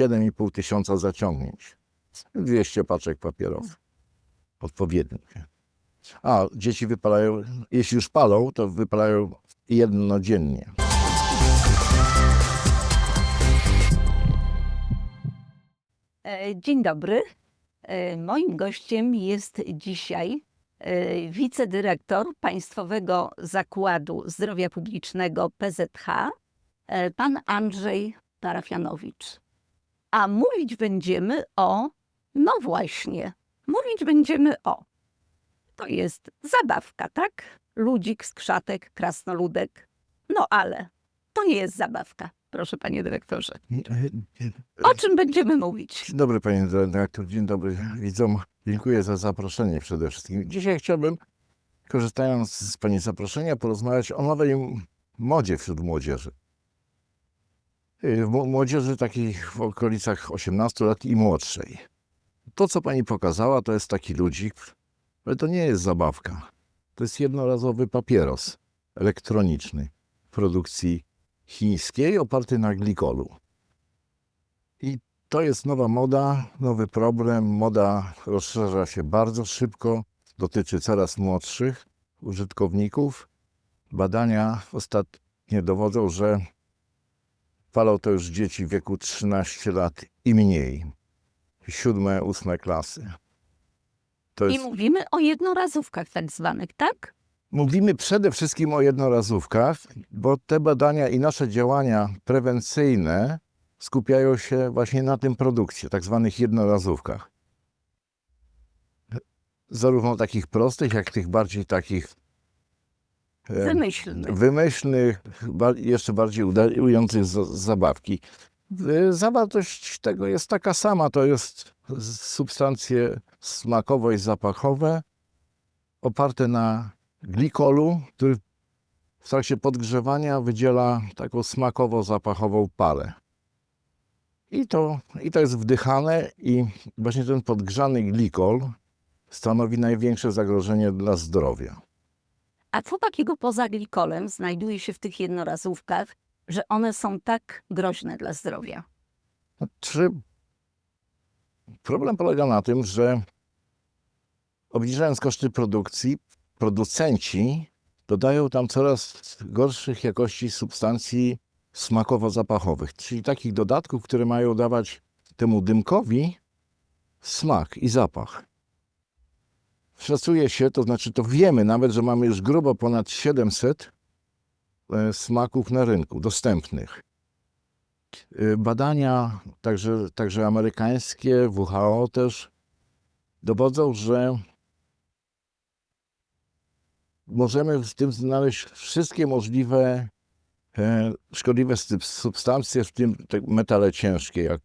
7,5 tysiąca zaciągnięć. 200 paczek papierosów. Odpowiednich. A dzieci wypalają, jeśli już palą, to wypalają jedno dziennie. E, Dzień dobry. E, Moim gościem jest dzisiaj e, wicedyrektor Państwowego Zakładu Zdrowia Publicznego PZH, pan Andrzej Parafianowicz. A mówić będziemy o, no właśnie, mówić będziemy o, to jest zabawka, tak? Ludzik, skrzatek, krasnoludek. No ale to nie jest zabawka, proszę panie dyrektorze. O czym będziemy mówić? Dzień dobry panie dyrektor, dzień dobry widzom. Dziękuję za zaproszenie przede wszystkim. Dzisiaj chciałbym, korzystając z pani zaproszenia, porozmawiać o nowej modzie wśród młodzieży. Y, Młodzieży takiej w okolicach 18 lat i młodszej. To, co pani pokazała, to jest taki ludzik, ale to nie jest zabawka. To jest jednorazowy papieros elektroniczny produkcji chińskiej oparty na glikolu. I to jest nowa moda, nowy problem. Moda rozszerza się bardzo szybko, dotyczy coraz młodszych użytkowników. Badania ostatnie dowodzą, że palą to już dzieci w wieku 13 lat i mniej. Siódme, ósme klasy. To I jest... mówimy o jednorazówkach tak zwanych, tak? Mówimy przede wszystkim o jednorazówkach, bo te badania i nasze działania prewencyjne skupiają się właśnie na tym produkcie, tak zwanych jednorazówkach. Zarówno takich prostych, jak tych bardziej takich Wymyślnych. wymyślnych, ba- jeszcze bardziej udających z zabawki. Y, Zawartość tego jest taka sama, to jest substancje smakowe i zapachowe oparte na glikolu, który w trakcie podgrzewania wydziela taką smakowo-zapachową parę. I to, I to jest wdychane i właśnie ten podgrzany glikol stanowi największe zagrożenie dla zdrowia. A co takiego poza glikolem znajduje się w tych jednorazówkach, że one są tak groźne dla zdrowia? Czy problem polega na tym, że obniżając koszty produkcji, producenci dodają tam coraz gorszych jakości substancji smakowo-zapachowych, czyli takich dodatków, które mają dawać temu dymkowi smak i zapach. Szacuje się, to znaczy to wiemy nawet, że mamy już grubo ponad 700 e, smaków na rynku dostępnych. Y, Badania, także, także amerykańskie, WHO też, dowodzą, że możemy w tym znaleźć wszystkie możliwe e, szkodliwe substancje, w tym metale ciężkie, jak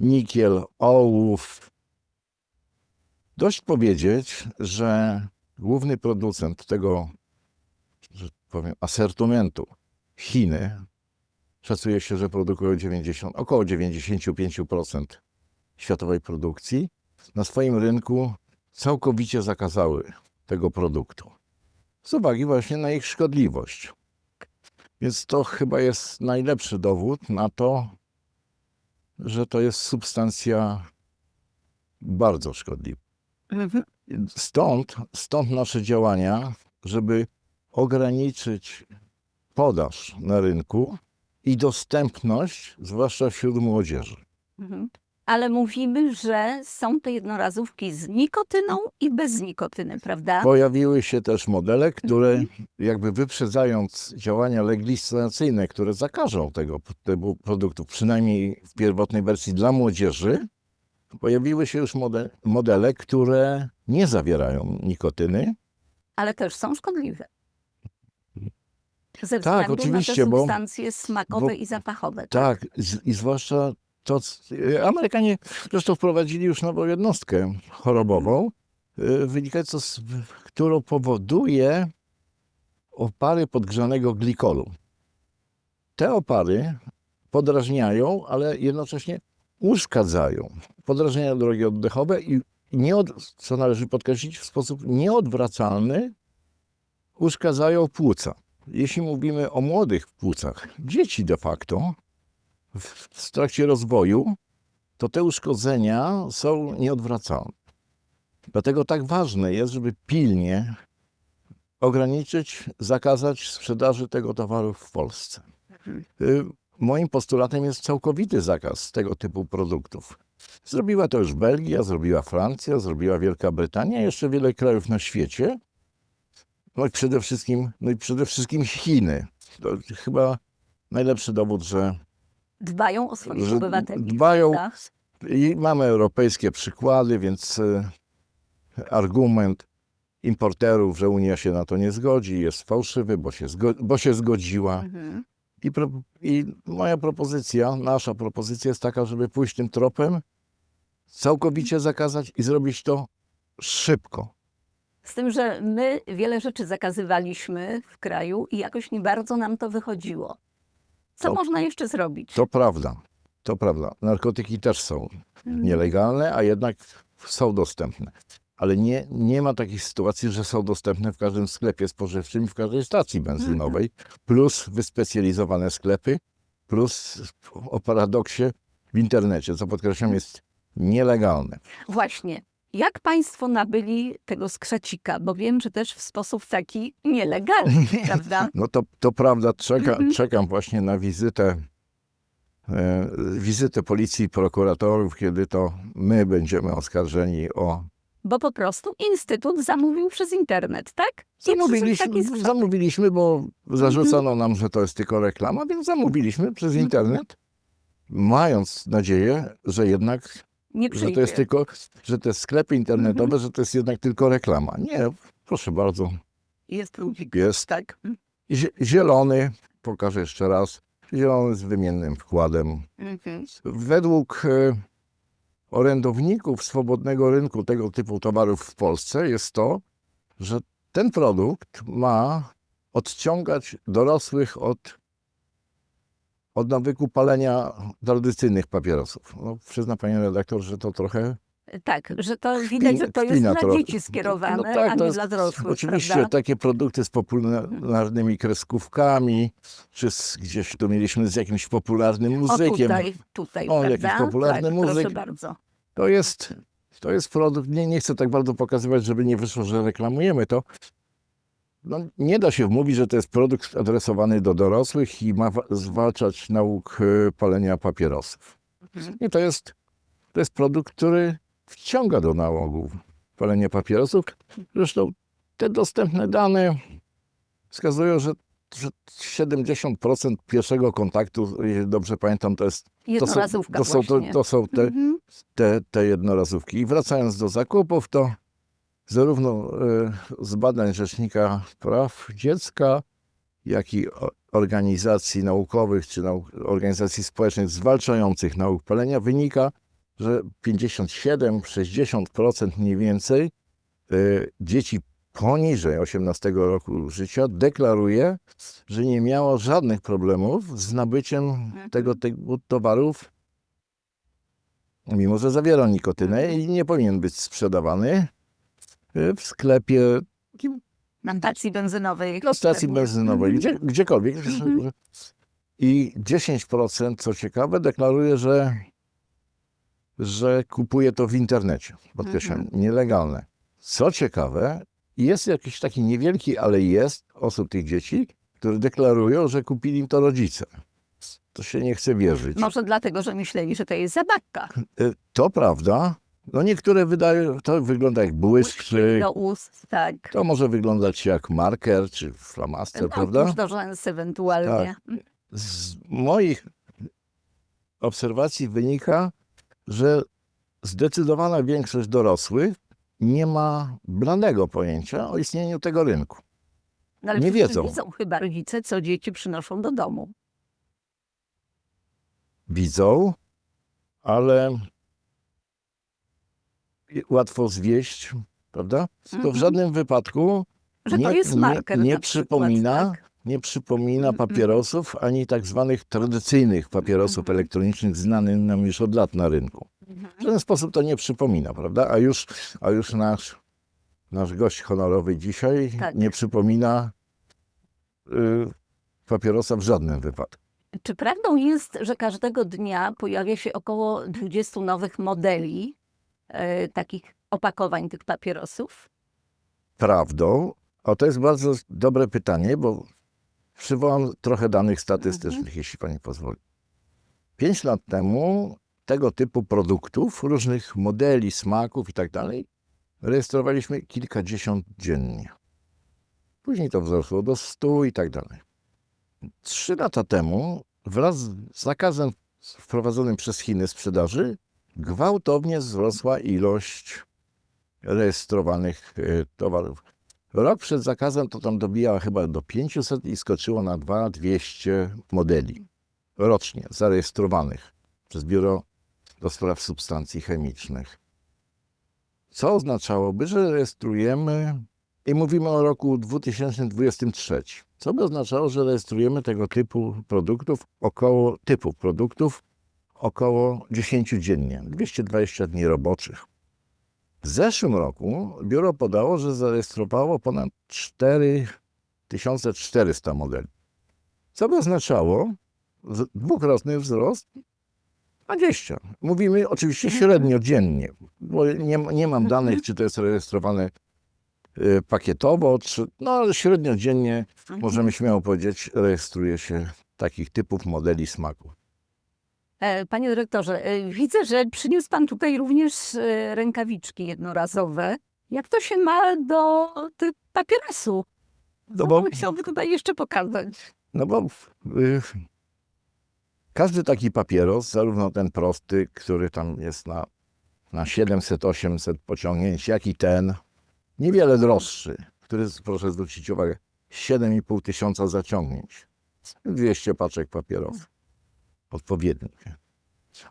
nikiel, ołów. Dość powiedzieć, że główny producent tego, powiem, asortymentu, Chiny, Szacuje się, że produkują 90, około 95% światowej produkcji. Na swoim rynku całkowicie zakazały tego produktu. Z uwagi właśnie na ich szkodliwość. Więc to chyba jest najlepszy dowód na to, że to jest substancja bardzo szkodliwa. Stąd, stąd nasze działania, żeby ograniczyć podaż na rynku i dostępność, zwłaszcza wśród młodzieży. Mhm. Ale mówimy, że są te jednorazówki z nikotyną i bez nikotyny, prawda? Pojawiły się też modele, które jakby wyprzedzając działania legislacyjne, które zakażą tego typu produktów, przynajmniej w pierwotnej wersji dla młodzieży, pojawiły się już mode, modele, które nie zawierają nikotyny. Ale też są szkodliwe. Ze Tak, oczywiście, na te bo- substancje smakowe bo- i zapachowe. Tak, z- i zwłaszcza to, Amerykanie zresztą wprowadzili już nową jednostkę chorobową, y, wynikającą z, którą powoduje opary podgrzanego glikolu. Te opary podrażniają, ale jednocześnie uszkadzają. Podrażnienia drogi oddechowe i nieod, co należy podkreślić, w sposób nieodwracalny uszkadzają płuca. Jeśli mówimy o młodych płucach, dzieci de facto, w, w trakcie rozwoju to te uszkodzenia są nieodwracalne. Dlatego tak ważne jest, żeby pilnie ograniczyć, zakazać sprzedaży tego towaru w Polsce. Moim postulatem jest całkowity zakaz tego typu produktów. Zrobiła to już Belgia, zrobiła Francja, zrobiła Wielka Brytania, jeszcze wiele krajów na świecie. No i przede wszystkim, no i przede wszystkim Chiny. To chyba najlepszy dowód, że Dbają o swoich obywateli. dbają- prawda? i mamy europejskie przykłady, więc e, argument importerów, że Unia się na to nie zgodzi, jest fałszywy, bo się, zgo- bo się zgodziła. Mhm. I, pro, I moja propozycja, nasza propozycja jest taka, żeby pójść tym tropem, całkowicie zakazać i zrobić to szybko. Z tym, że my wiele rzeczy zakazywaliśmy w kraju i jakoś nie bardzo nam to wychodziło. Co To- można jeszcze zrobić? To prawda, to prawda. Narkotyki też są Mhm. nielegalne, a jednak są dostępne. Ale nie, nie ma takiej sytuacji, że są dostępne w każdym sklepie spożywczym i w każdej stacji benzynowej, plus wyspecjalizowane sklepy, plus o paradoksie w internecie, co podkreślam jest nielegalne. Właśnie. Jak Państwo nabyli tego skrzecika? Bo wiem, że też w sposób taki nielegalny, prawda? No to, to prawda, czeka, czekam właśnie na wizytę, e, wizytę policji i prokuratorów, kiedy to my będziemy oskarżeni o Bo po prostu Instytut zamówił przez internet, tak? I przyszedł Zamówiliśmy, taki zamówiliśmy, bo zarzucono nam, że to jest tylko reklama, więc zamówiliśmy przez Mhm. internet, mając nadzieję, że jednak, Nie że przyjdzie. to jest tylko, że te sklepy internetowe, że to jest jednak tylko reklama. Nie, proszę bardzo, Jest ludzik. jest. Tak. Zie- Zielony, pokażę jeszcze raz, zielony z wymiennym wkładem. Mhm. Według e, orędowników swobodnego rynku tego typu towarów w Polsce jest to, że ten produkt ma odciągać dorosłych od, od nawyku palenia tradycyjnych papierosów. No, przyzna pani redaktor, że to trochę... Tak, że to widać, że to jest dla trochę. dzieci skierowane, No tak, a to nie dla dorosłych, Oczywiście prawda? takie produkty z popularnymi kreskówkami, czy z, gdzieś tu mieliśmy z jakimś popularnym O muzykiem. tutaj, tutaj, O, prawda? jakiś popularny tak, muzyk. Proszę bardzo. To jest, to jest produkt, nie, nie chcę tak bardzo pokazywać, żeby nie wyszło, że reklamujemy to. No, nie da się wmówić, że to jest produkt adresowany do dorosłych i ma wa- zwalczać nauk e, palenia papierosów. Mhm. I to jest, to jest produkt, który wciąga do nałogu palenie papierosów. Zresztą te dostępne dane wskazują, że, że 70% pierwszego kontaktu, jeśli dobrze pamiętam, to jest to są, to, są, to, to są te, Mhm. te, te jednorazówki. I wracając do zakupów, to zarówno e, z badań Rzecznika Praw Dziecka, jak i organizacji naukowych czy nau organizacji społecznych zwalczających nauk palenia wynika, że 57-60% mniej więcej e, dzieci poniżej 18 roku życia deklaruje, że nie miało żadnych problemów z nabyciem tego typu towarów mimo że zawiera nikotynę i nie powinien być sprzedawany y, w sklepie, Na stacji benzynowej. na stacji benzynowej, Mhm. gdzie, gdziekolwiek. Mhm. I 10%, co ciekawe, deklaruje, że, że kupuje to w internecie. Podkreślam, Mhm. nielegalne. Co ciekawe, jest jakiś taki niewielki, ale jest osób tych dzieci, które deklarują, że kupili im to rodzice. To się nie chce wierzyć. Może dlatego, że myśleli, że to jest zabawka. Y, To prawda. No niektóre wydają, to wygląda jak błysk, czy Do ust, tak. to może wyglądać jak marker, czy flamaster, No, prawda? do rzęs ewentualnie. Z moich obserwacji wynika, że zdecydowana większość dorosłych nie ma bladego pojęcia o istnieniu tego rynku. No, ale nie wiedzą. Wiedzą chyba rodzice, co dzieci przynoszą do domu. Widzą, ale łatwo zwieść, prawda? To w Mhm. żadnym wypadku Że to Nie- jest nie- marker. nie na przykład, przypomina tak? Nie przypomina Mhm. papierosów ani tak zwanych tradycyjnych papierosów Mhm. elektronicznych znanych nam już od lat na rynku. Mhm. W żaden sposób to nie przypomina, prawda? A już, a już nasz, nasz gość honorowy dzisiaj Tak. nie przypomina y, papierosa w żadnym wypadku. Czy prawdą jest, że każdego dnia pojawia się około 20 nowych modeli e, takich opakowań tych papierosów? Prawdą? O, to jest bardzo dobre pytanie, bo przywołam trochę danych statystycznych, jeśli pani pozwoli. Pięć lat temu tego typu produktów, różnych modeli, smaków i tak dalej, rejestrowaliśmy kilkadziesiąt dziennie. Później to wzrosło do stu i tak dalej. Trzy lata temu, wraz z zakazem wprowadzonym przez Chiny sprzedaży, gwałtownie wzrosła ilość rejestrowanych e, towarów. Rok przed zakazem to tam dobijała chyba do 500 i skoczyło na 2200 modeli rocznie zarejestrowanych przez Biuro do Spraw Substancji Chemicznych. Co oznaczałoby, że rejestrujemy i mówimy o roku 2023. Co by oznaczało, że rejestrujemy tego typu produktów, około typu produktów około 10 dziennie, 220 dni roboczych. W zeszłym roku biuro podało, że zarejestrowało ponad 4400 modeli. Co by oznaczało dwukrotny wzrost 20. Mówimy oczywiście średnio dziennie, bo nie, nie mam danych, czy to jest rejestrowane y, pakietowo, czy, no ale średnio dziennie, możemy śmiało powiedzieć, rejestruje się takich typów modeli smaku. E, Panie dyrektorze, e, widzę, że przyniósł pan tutaj również e, rękawiczki jednorazowe. Jak to się ma do tych papierosów? No bo, chciałby tutaj jeszcze pokazać? no bo y, każdy taki papieros, zarówno ten prosty, który tam jest na, na 700-800 pociągnięć, jak i ten, niewiele droższy, który, proszę zwrócić uwagę, 7,5 tysiąca zaciągnięć. 200 paczek papierosów. Odpowiednich.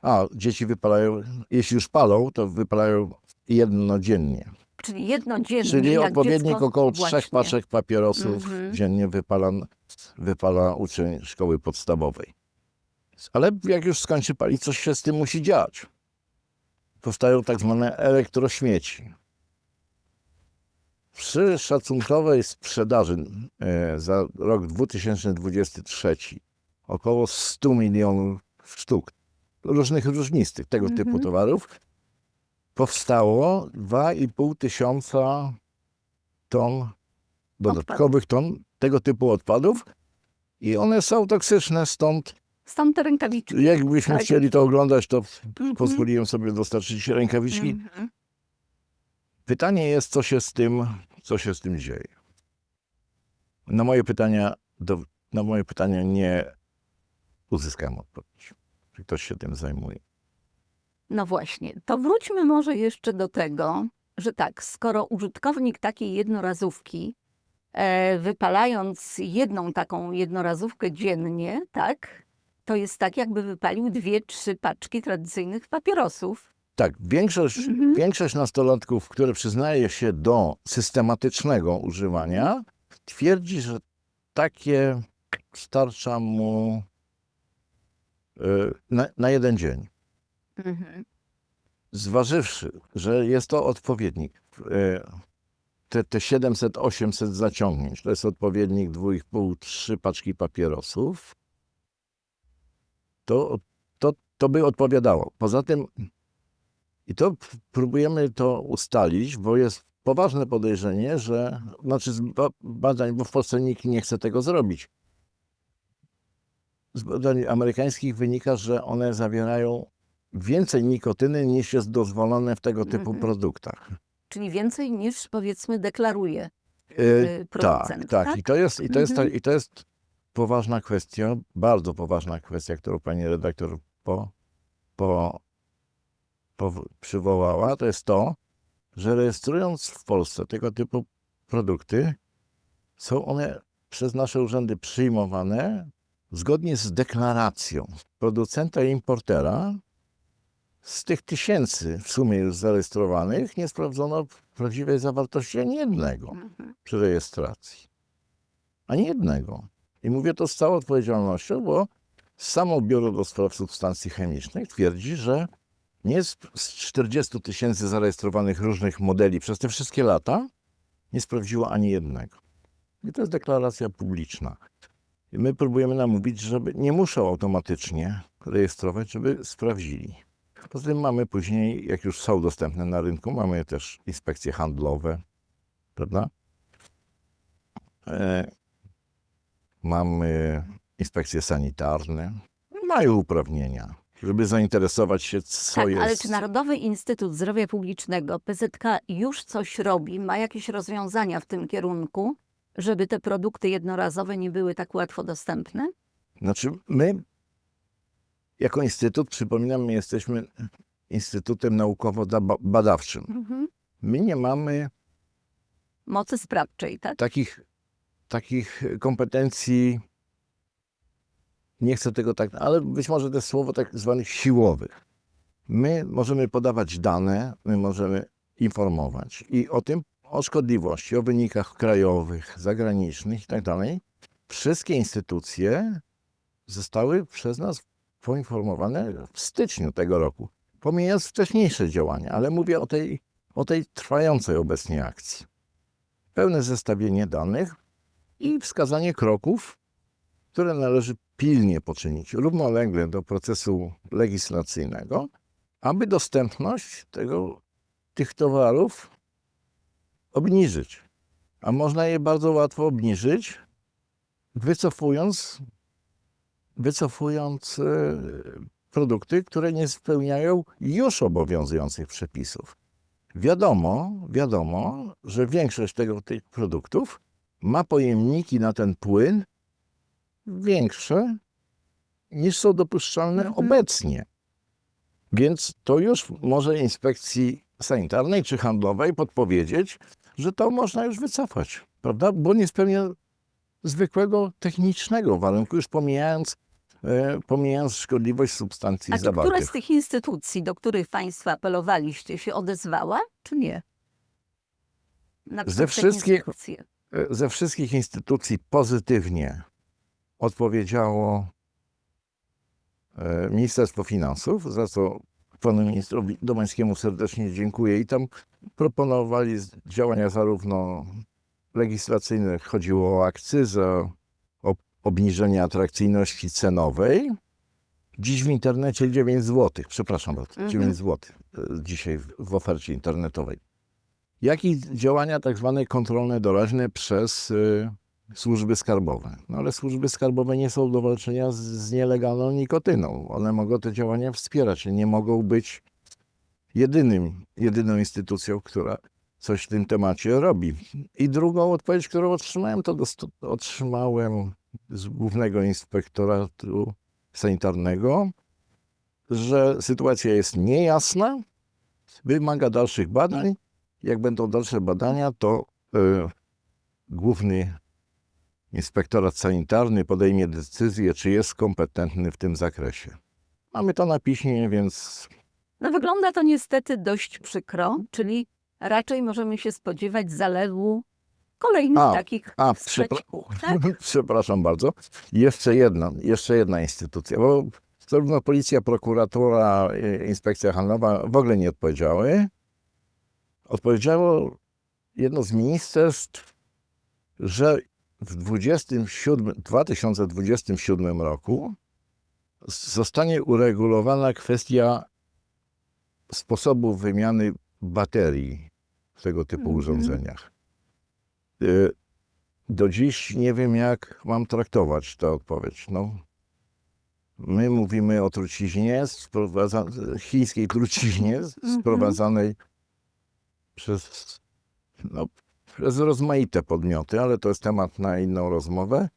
A dzieci wypalają, jeśli już palą, to wypalają jedno dziennie. Czyli jedno dziennie. Czyli jak odpowiednik dziecko- około Właśnie. trzech paczek papierosów Mhm. dziennie wypala, wypala uczeń szkoły podstawowej. Ale jak już skończy palić, coś się z tym musi dziać. Powstają tak zwane elektrośmieci. Przy szacunkowej sprzedaży e, za rok 2023 około 100 milionów sztuk różnych różnistych tego Mhm. typu towarów powstało 2,5 tysiąca ton dodatkowych ton tego typu odpadów i one są toksyczne, stąd Stąd te rękawiczki. jakbyśmy Tak. chcieli to oglądać, to Mhm. pozwoliłem sobie dostarczyć rękawiczki. Mhm. Pytanie jest, co się z tym, co się z tym dzieje. Na moje pytania, do, na moje pytania nie uzyskałem odpowiedzi. Czy ktoś się tym zajmuje? No właśnie, to wróćmy może jeszcze do tego, że tak, skoro użytkownik takiej jednorazówki, e, wypalając jedną taką jednorazówkę dziennie, tak, to jest tak, jakby wypalił dwie, trzy paczki tradycyjnych papierosów. Tak, większość, Mhm. większość nastolatków, które przyznaje się do systematycznego używania, twierdzi, że takie starcza mu na, na jeden dzień. Mhm. Zważywszy, że jest to odpowiednik, y, te, te 700-800 zaciągnięć, to jest odpowiednik 2,5-3 paczki papierosów, to, to, to by odpowiadało. Poza tym, i to próbujemy to ustalić, bo jest poważne podejrzenie, że, znaczy z ba- badań, bo w Polsce nikt nie chce tego zrobić. Z badań amerykańskich wynika, że one zawierają więcej nikotyny niż jest dozwolone w tego typu Mhm. produktach. Czyli więcej niż powiedzmy deklaruje Y, y, tak, producent. tak. I to jest, i to jest, Mhm. i to jest poważna kwestia, bardzo poważna kwestia, którą pani redaktor po, po, po, przywołała. To jest to, że rejestrując w Polsce tego typu produkty, są one przez nasze urzędy przyjmowane zgodnie z deklaracją producenta i importera. Z tych tysięcy w sumie już zarejestrowanych nie sprawdzono prawdziwej zawartości ani jednego Mhm. przy rejestracji. Ani jednego. I mówię to z całą odpowiedzialnością, bo samo Biuro do Spraw Substancji Chemicznych twierdzi, że nie z, z 40 tysięcy zarejestrowanych różnych modeli przez te wszystkie lata nie sprawdziło ani jednego. I to jest deklaracja publiczna. My próbujemy namówić, żeby nie muszą automatycznie rejestrować, żeby sprawdzili. Poza tym mamy później, jak już są dostępne na rynku, mamy też inspekcje handlowe, prawda? E, mamy inspekcje sanitarne. Mają uprawnienia, żeby zainteresować się, co tak, jest. ale czy Narodowy Instytut Zdrowia Publicznego, PZK, już coś robi, ma jakieś rozwiązania w tym kierunku, żeby te produkty jednorazowe nie były tak łatwo dostępne? Znaczy, my jako instytut, przypominam, my jesteśmy instytutem naukowo-badawczym. Mhm. My nie mamy Mocy sprawczej, tak? takich, takich kompetencji, nie chcę tego tak, ale być może to słowo tak zwanych siłowych. My możemy podawać dane, my możemy informować i o tym, o szkodliwości, o wynikach krajowych, zagranicznych i tak. Wszystkie instytucje zostały przez nas poinformowane w styczniu tego roku, pomijając wcześniejsze działania, ale mówię o tej, o tej trwającej obecnie akcji. Pełne zestawienie danych i wskazanie kroków, które należy pilnie poczynić równolegle do procesu legislacyjnego, aby dostępność tego, tych towarów obniżyć. A można je bardzo łatwo obniżyć, wycofując, wycofując e, produkty, które nie spełniają już obowiązujących przepisów. Wiadomo, wiadomo, że większość tego, tych produktów ma pojemniki na ten płyn większe niż są dopuszczalne Mhm. obecnie. Więc to już może inspekcji sanitarnej czy handlowej podpowiedzieć, że to można już wycofać, prawda? Bo nie spełnia zwykłego technicznego warunku, już pomijając, e, pomijając szkodliwość substancji A czy zawartych. któraś z tych instytucji, do których Państwo apelowaliście, się odezwała, czy nie? Na Ze przykład te wszystkich- instytucje. E, ze wszystkich instytucji pozytywnie odpowiedziało e, Ministerstwo Finansów, za co panu ministrowi Domańskiemu serdecznie dziękuję. I tam proponowali działania zarówno legislacyjne, chodziło o akcyzę, o obniżenie atrakcyjności cenowej. Dziś w internecie 9 zł, przepraszam bardzo, Mhm. 9 zł e, dzisiaj w, ofercie internetowej jak i działania tak zwane kontrolne doraźne przez y, służby skarbowe. No ale służby skarbowe nie są do walczenia z, z nielegalną nikotyną. One mogą te działania wspierać, nie mogą być jedynym, jedyną instytucją, która coś w tym temacie robi. I drugą odpowiedź, którą otrzymałem, to otrzymałem z Głównego Inspektoratu Sanitarnego, że sytuacja jest niejasna, wymaga dalszych badań, jak będą dalsze badania, to e, główny inspektorat sanitarny podejmie decyzję, czy jest kompetentny w tym zakresie. Mamy to na piśmie, więc No wygląda to niestety dość przykro, czyli raczej możemy się spodziewać zalewu kolejnych A, takich a, sprzeciwów. Tak? przepraszam bardzo. Jeszcze jedna, jeszcze jedna instytucja, bo zarówno policja, prokuratura, e, inspekcja handlowa w ogóle nie odpowiedziały. Odpowiedziało jedno z ministerstw, że w 27, 2027 roku zostanie uregulowana kwestia sposobu wymiany baterii w tego typu Mhm. urządzeniach. Y, Do dziś nie wiem, jak mam traktować tę odpowiedź. No, my mówimy o truciźnie, chińskiej truciźnie Mhm. sprowadzanej przez, no, przez rozmaite podmioty, ale to jest temat na inną rozmowę.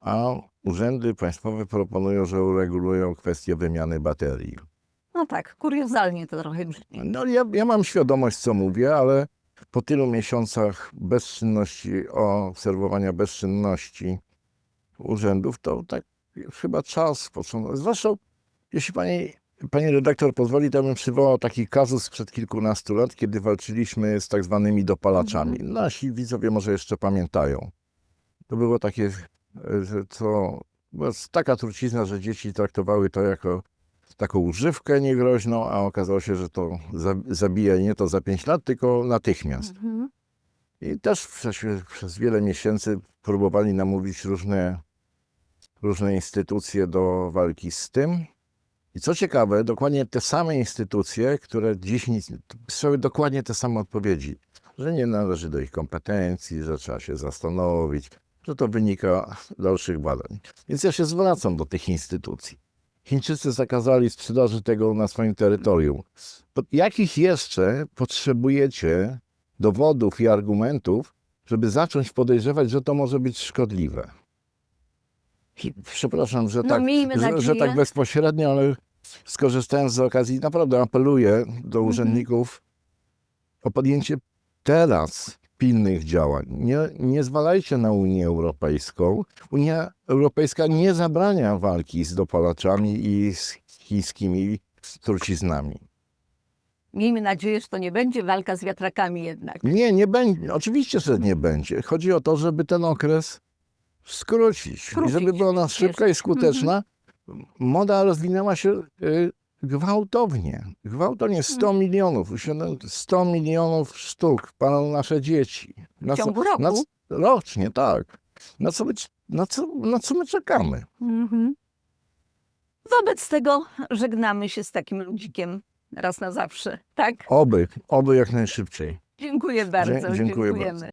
A urzędy państwowe proponują, że uregulują kwestię wymiany baterii. No tak, kuriozalnie to trochę brzmi. No ja, ja mam świadomość, co mówię, ale po tylu miesiącach bezczynności, obserwowania bezczynności urzędów, to tak chyba czas począć. Zresztą, jeśli pani, pani redaktor pozwoli, to bym przywołał taki kazus sprzed kilkunastu lat, kiedy walczyliśmy z tak zwanymi dopalaczami. Nasi widzowie może jeszcze pamiętają. To było takie, e, że to była taka trucizna, że dzieci traktowały to jako taką używkę niegroźną, a okazało się, że to za- zabija nie to za 5 lat, tylko natychmiast. Mhm. I też przez, przez wiele miesięcy próbowali namówić różne różne instytucje do walki z tym. I co ciekawe, dokładnie te same instytucje, które dziś nic, pisały dokładnie te same odpowiedzi, że nie należy do ich kompetencji, że trzeba się zastanowić, że to wynika z dalszych badań. Więc ja się zwracam do tych instytucji. Chińczycy zakazali sprzedaży tego na swoim terytorium. Jakich jeszcze potrzebujecie dowodów i argumentów, żeby zacząć podejrzewać, że to może być szkodliwe? Przepraszam, że, No, tak, że, że tak bezpośrednio, ale skorzystając z okazji, naprawdę apeluję do Mhm. urzędników o podjęcie teraz pilnych działań. Nie, nie zwalajcie na Unię Europejską. Unia Europejska nie zabrania walki z dopalaczami i z chińskimi truciznami. Miejmy nadzieję, że to nie będzie walka z wiatrakami jednak. Nie, nie będzie. Oczywiście, że nie będzie. Chodzi o to, żeby ten okres skrócić. Skrócić, I żeby była ona szybka i skuteczna. Moda rozwinęła się y, gwałtownie. Gwałtownie 100 milionów. usiądę- 100 milionów sztuk palą nasze dzieci. Na W ciągu co, roku? na, c- rocznie, tak. Na co, my, c- na, co, na co my czekamy? Mhm. Wobec tego żegnamy się z takim ludzikiem raz na zawsze. Tak? Oby, oby jak najszybciej. Dziękuję bardzo. dziękuję dziękujemy.